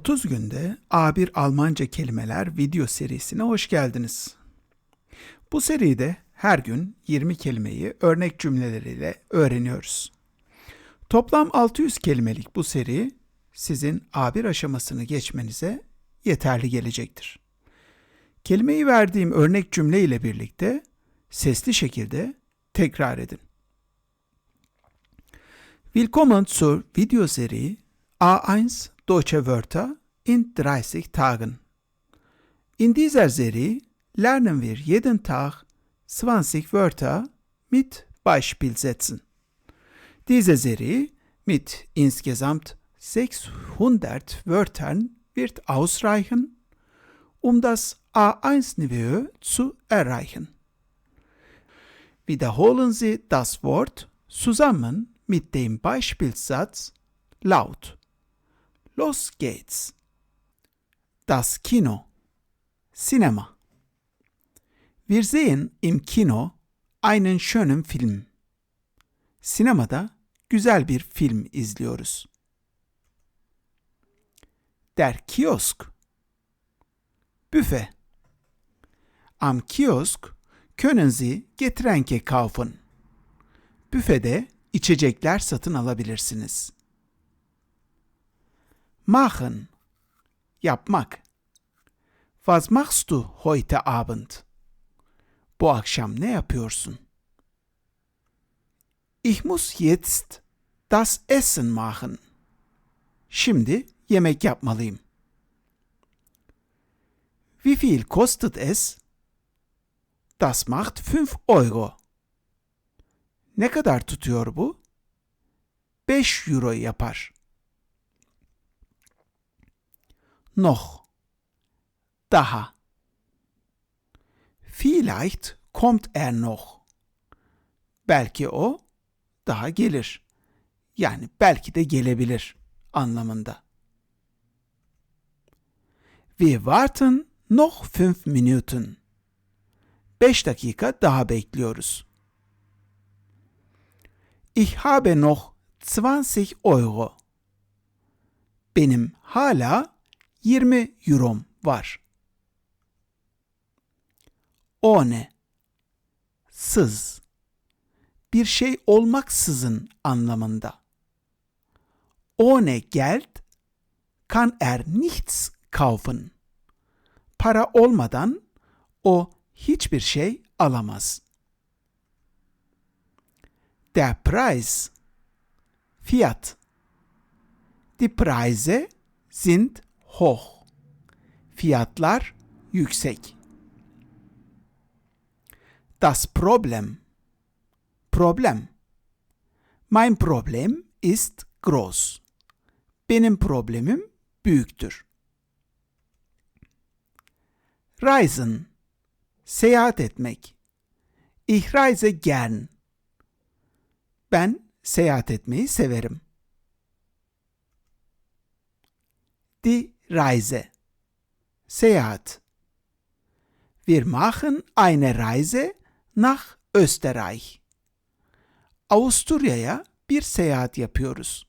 30 günde A1 Almanca kelimeler video serisine hoş geldiniz. Bu seride her gün 20 kelimeyi örnek cümleleriyle öğreniyoruz. Toplam 600 kelimelik bu seri sizin A1 aşamasını geçmenize yeterli gelecektir. Kelimeyi verdiğim örnek cümle ile birlikte sesli şekilde tekrar edin. Willkommen zur Videoserie A1 Deutsche Wörter in 30 Tagen. In dieser Serie lernen wir jeden Tag 20 Wörter mit Beispielsätzen. Diese Serie mit insgesamt 600 Wörtern wird ausreichen, um das A1-Niveau zu erreichen. Wiederholen Sie das Wort zusammen mit dem Beispielsatz laut. Los geht's. Das Kino. Sinema. Wir sehen im Kino einen schönen Film. Sinemada güzel bir film izliyoruz. Der Kiosk. Büfe. Am Kiosk können Sie Getränke kaufen. Büfede içecekler satın alabilirsiniz. Machen. Yapmak. Was machst du heute Abend? Bu akşam ne yapıyorsun? Ich muss jetzt das Essen machen. Şimdi yemek yapmalıyım. Wie viel kostet es? Das macht 5 Euro. Ne kadar tutuyor bu? 5 euro yapar. Noch. Daha. Vielleicht kommt er noch. Belki o daha gelir. Yani belki de gelebilir anlamında. Wir warten noch fünf Minuten. Beş dakika daha bekliyoruz. Ich habe noch 20 Euro. Benim hala 20 eurom var. Ohne sız bir şey olmaksızın anlamında. Ohne Geld kann er nichts kaufen. Para olmadan o hiçbir şey alamaz. Der Preis Fiyat Die Preise sind hoch. Fiyatlar yüksek. Das Problem. Problem. Mein Problem ist groß. Benim problemim büyüktür. Reisen. Seyahat etmek. Ich reise gern. Ben seyahat etmeyi severim. Die Reise. Seyahat. Wir machen eine Reise nach Österreich. Avusturya'ya bir seyahat yapıyoruz.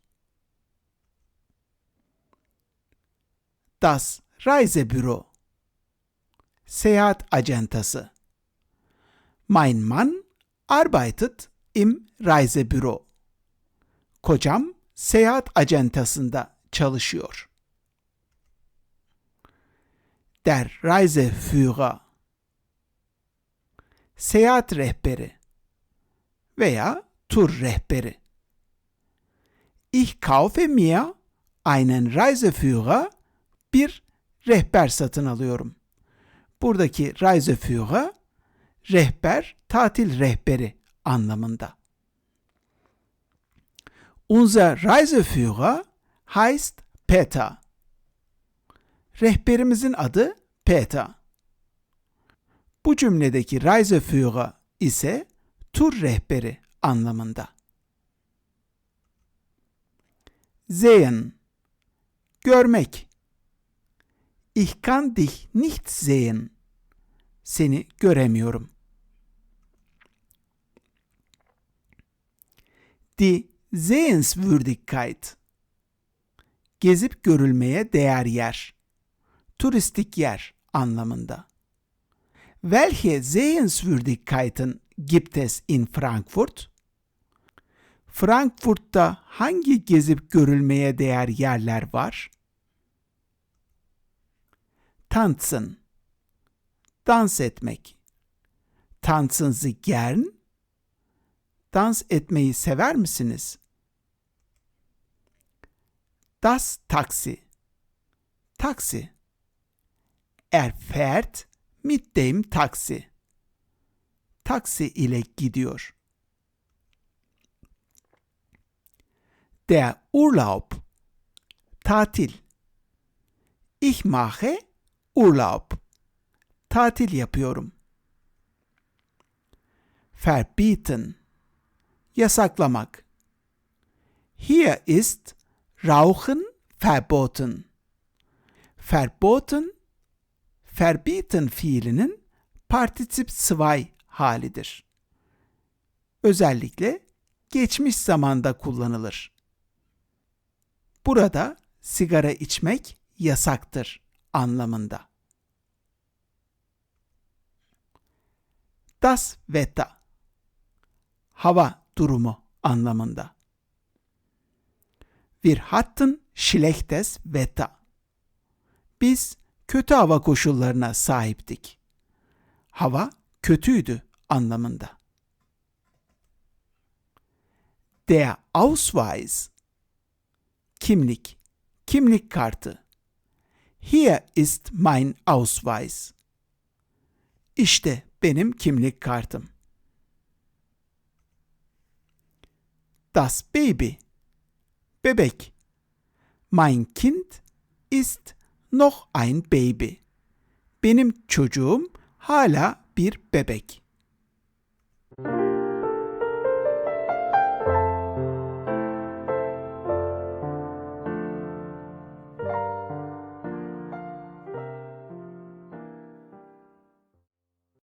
Das Reisebüro. Seyahat acentası. Mein Mann arbeitet im Reisebüro. Kocam seyahat acentasında çalışıyor. Der Reiseführer Seyahat rehberi veya tur rehberi. Ich kaufe mir einen Reiseführer bir rehber satın alıyorum. Buradaki Reiseführer rehber, tatil rehberi anlamında. Unser Reiseführer heißt Peter. Rehberimizin adı Peter. Bu cümledeki Reiseführer ise tur rehberi anlamında. Sehen görmek. Ich kann dich nicht sehen. Seni göremiyorum. Die Sehenswürdigkeit. gezip görülmeye değer yer. Turistik yer anlamında. Welche Sehenswürdigkeiten gibt es in Frankfurt? Frankfurt'ta hangi gezip görülmeye değer yerler var? Tanzen Dans etmek. Tanzen Sie gern? Dans etmeyi sever misiniz? Das Taxi. Taksi. Er fährt mit dem Taxi. Taksi ile gidiyor. Der Urlaub. Tatil. Ich mache Urlaub. Tatil yapıyorum. Verbieten. Yasaklamak. Hier ist Rauchen verboten. Verboten, verbieten fiilinin partizip 2 halidir. Özellikle geçmiş zamanda kullanılır. Burada sigara içmek yasaktır anlamında. Das Wetter hava durumu anlamında. Wir hatten schlechtes Wetter. Biz kötü hava koşullarına sahiptik. Hava kötüydü anlamında. Der Ausweis kimlik, kimlik kartı. Hier ist mein Ausweis. İşte benim kimlik kartım. Das Baby Bebek. Mein Kind ist noch ein Baby. Benim çocuğum hala bir bebek.